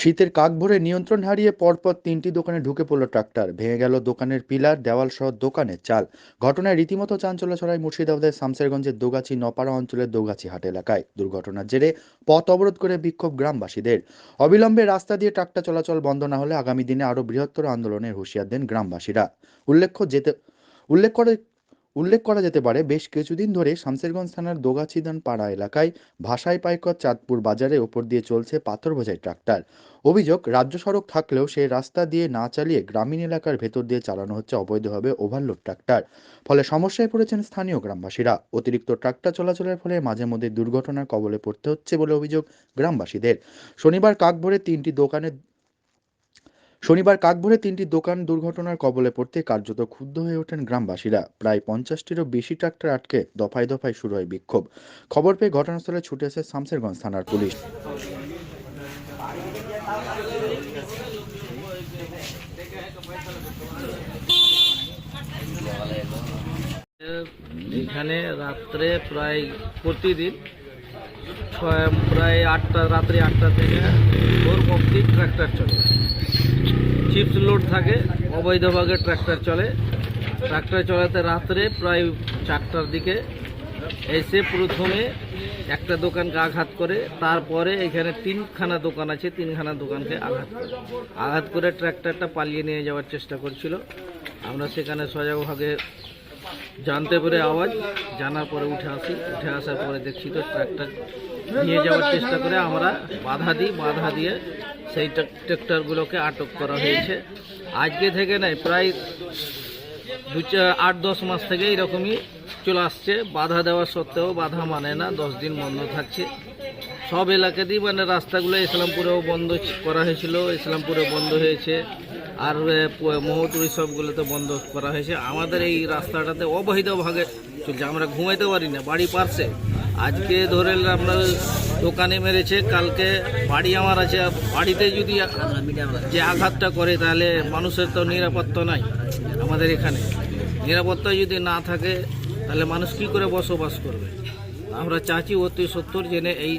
শীতের কাক ভরে নিয়ন্ত্রণ হারিয়ে পরপর তিনটি দোকানে ঢুকে পড়ল ট্রাক্টর। ভেঙে গেল দোকানের পিলার দেওয়াল সহ দোকানের চাল। ঘটনায় রীতিমতো চাঞ্চল্য ছড়ায় মুর্শিদাবাদের শামসেরগঞ্জের দোগাছি নপাড়া অঞ্চলের দোগাছি হাট এলাকায়। দুর্ঘটনার জেরে পথ অবরোধ করে বিক্ষোভ গ্রামবাসীদের। অবিলম্বে রাস্তা দিয়ে ট্রাক্টর চলাচল বন্ধ না হলে আগামী দিনে আরও বৃহত্তর আন্দোলনের হুঁশিয়ার দেন গ্রামবাসীরা। উল্লেখ্য, যেতে উল্লেখ করে উল্লেখ করা যেতে পারে, বেশ কিছুদিন ধরে শামসেরগঞ্জ থানার দোগাছিদান পাড়া এলাকায় ভাষাই পাইকর চাঁদপুর বাজারে ওপর দিয়ে চলছে পাথর বোঝাই ট্রাক্টর। অভিযোগ, রাজ্য সড়ক থাকলেও সেই রাস্তা দিয়ে না চালিয়ে গ্রামীণ এলাকার ভেতর দিয়ে চালানো হচ্ছে অবৈধভাবে ওভারলোড ট্রাক্টর। ফলে সমস্যায় পড়েছেন স্থানীয় গ্রামবাসীরা। অতিরিক্ত ট্রাক্টর চলাচলের ফলে মাঝে মধ্যে দুর্ঘটনার কবলে পড়তে হচ্ছে বলে অভিযোগ গ্রামবাসীদের। শনিবার কাকভোরে তিনটি দোকানে শনিবার কাকভোরে তিনটি দোকান দুর্ঘটনার কবলে পড়তে কার্যত ক্ষুব্ধ হয়ে ওঠেন গ্রামবাসীরা। প্রায় পঞ্চাশটিরও বেশি ট্রাক্টর আটকে দফায় দফায় শুরু হয় বিক্ষোভ। খবর পেয়ে ঘটনাস্থলে ছুটে এসে শামসেরগঞ্জ থানার পুলিশ। এখানে রাত্রে প্রায় প্রতিদিন ছয়, প্রায় আটটা, রাত্রি আটটা থেকে ভোর অব্দি ট্র্যাক্টর চলে। চিপস লোড থাকে অবৈধভাবে ট্র্যাক্টর চলে। ট্র্যাক্টর চলাতে রাত্রে প্রায় চারটার দিকে এসে প্রথমে একটা দোকানকে আঘাত করে, তারপরে এখানে তিনখানা দোকান আছে, তিনখানা দোকানকে আঘাত করে। আঘাত করে ট্র্যাক্টরটা পালিয়ে নিয়ে যাওয়ার চেষ্টা করছিল। আমরা সেখানে সজাগভাবে জানতে পেরে আওয়াজ, জানার পরে উঠে আসি। উঠে আসার পরে দেখছি তো ট্রাক্টর নিয়ে যাওয়ার চেষ্টা করে, আমরা বাধা দিই, বাধা দিয়ে সেই ট্রাক- ট্রাক্টরগুলোকে আটক করা হয়েছে। আজকে থেকে নাই, প্রায় দু আট, দশ মাস থেকে এরকমই চলে আসছে। বাধা দেওয়া সত্ত্বেও বাধা মানে না, দশ দিন বন্ধ থাকছে। সব এলাকাতেই মানে রাস্তাগুলো ইসলামপুরেও বন্ধ করা হয়েছিল, ইসলামপুরে বন্ধ হয়েছে। আর মহতুরি সবগুলোতে বন্ধ করা হয়েছে। আমাদের এই রাস্তাটাতে অবহিত ভাগে চলছে, আমরা ঘুমাইতে পারি না, বাড়ি পারছে। আজকে ধরে আমরা দোকানে মেরেছে, কালকে বাড়ি আমার আছে বাড়িতে যদি যে আঘাতটা করে, তাহলে মানুষের তো নিরাপত্তা নাই আমাদের এখানে। নিরাপত্তা যদি না থাকে, তাহলে মানুষ কি করে বসবাস করবে? আমরা চাচি অতি সত্তর জেনে এই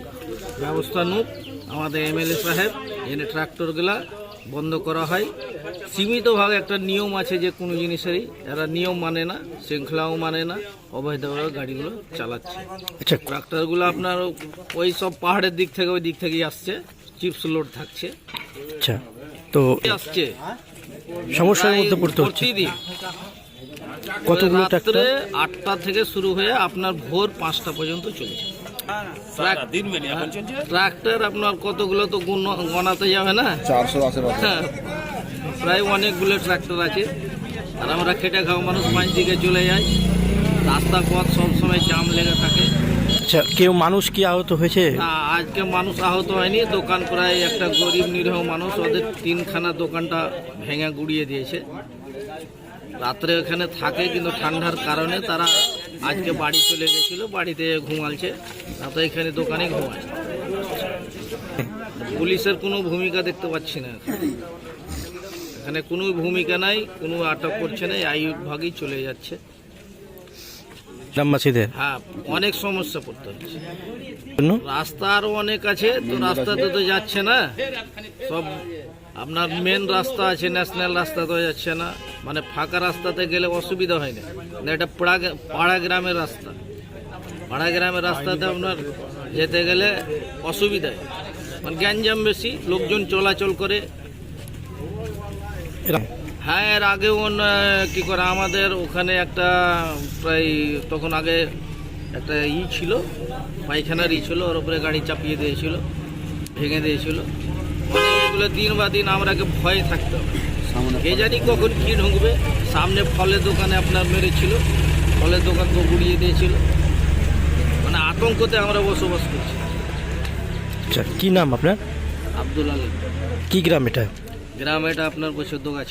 ব্যবস্থা নুক। আমাদের এমএলএ সাহেব, এনে ট্রাক্টরগুলা বন্ধ করা হয়। সীমিতভাবে একটা নিয়ম আছে যে কোনো জিনিসেরই। এরা নিয়ম মানে না শৃঙ্খলাও মানে না অবৈধভাবে গাড়িগুলো চালাচ্ছে। আচ্ছা। ট্রাক্টরগুলো আপনার ওই সব পাহাড়ের দিক থেকে ওই দিক থেকেই আসছে। চিপস লোড থাকছে। আচ্ছা তো আসছে। সমস্যার মধ্যে পড়তে হচ্ছে। কতগুলো রাত্রে ট্রাক্টর? আটটা থেকে শুরু হয়ে আপনার ভোর পাঁচটা পর্যন্ত চলছে। ট্রাক্টর আপনার কতগুলো তো গুণ- গণাতে যাবে না? চারশো আশেপাশে। হ্যাঁ, প্রায় অনেকগুলো ট্রাক্টর আছে। আর আমরা খেটে খাওয়া মানুষ পাঁচ দিকে চলে যাই। রাস্তা পথ সবসময় জাম লেগে থাকে। আচ্ছা কেউ মানুষ কি আহত হয়েছে? আজকে মানুষ আহত হয়নি। দোকান প্রায় একটা গরিব নিরীহ মানুষ। ওদের তিনখানা দোকানটা ভেঙে গুড়িয়ে দিয়েছে। রাত্রে ওখানে থাকে কিন্তু ঠান্ডার কারণে তারা আজকে বাড়ি চলে গেছিল, বাড়িতে ঘুমালছে। না তো এখানে দোকানে ঘুমায়। পুলিশের কোনো ভূমিকা দেখতে পাচ্ছি না। এখানে। কোনো ভূমিকা নাই, কোনো আটক করছে না, এই ভাগই চলে যাচ্ছে। গ্রামবাসীদের? হ্যাঁ অনেক সমস্যা পড়তে হচ্ছে। রাস্তা আরও অনেক আছে তো রাস্তাতে তো যাচ্ছে না। সব আপনার মেন রাস্তা আছে ন্যাশনাল রাস্তা তো যাচ্ছে না। মানে ফাঁকা রাস্তাতে গেলে অসুবিধা হয় না। এটা পাড়া পাড়া গ্রামের রাস্তা। পাড়া গ্রামের রাস্তাতে আপনার যেতে গেলে অসুবিধা হয়। মানে গ্যাঞ্জাম বেশি লোকজন চলাচল করে। হ্যাঁ এর আগেও কি করে আমাদের ওখানে একটা প্রায় তখন আগে একটা ই ছিল পায়খানার ই ছিল ওর উপরে গাড়ি চাপিয়ে দিয়েছিল ভেঙে দিয়েছিল। এগুলো দিন বা দিন আমরাকে ভয়ে থাকতে হবে কে জানি কখন কি ঢুকবে সামনে ফলের দোকানে আপনার মেরেছিল ফলের দোকানকে গুড়িয়ে দিয়েছিল। মানে আতঙ্কতে আমরা বসবাস করছি। আচ্ছা কী নাম আপনার? আব্দুল আলী কি গ্রাম এটা? গ্রাম এটা আপনার বসে বৈশুদ্ধ গাছ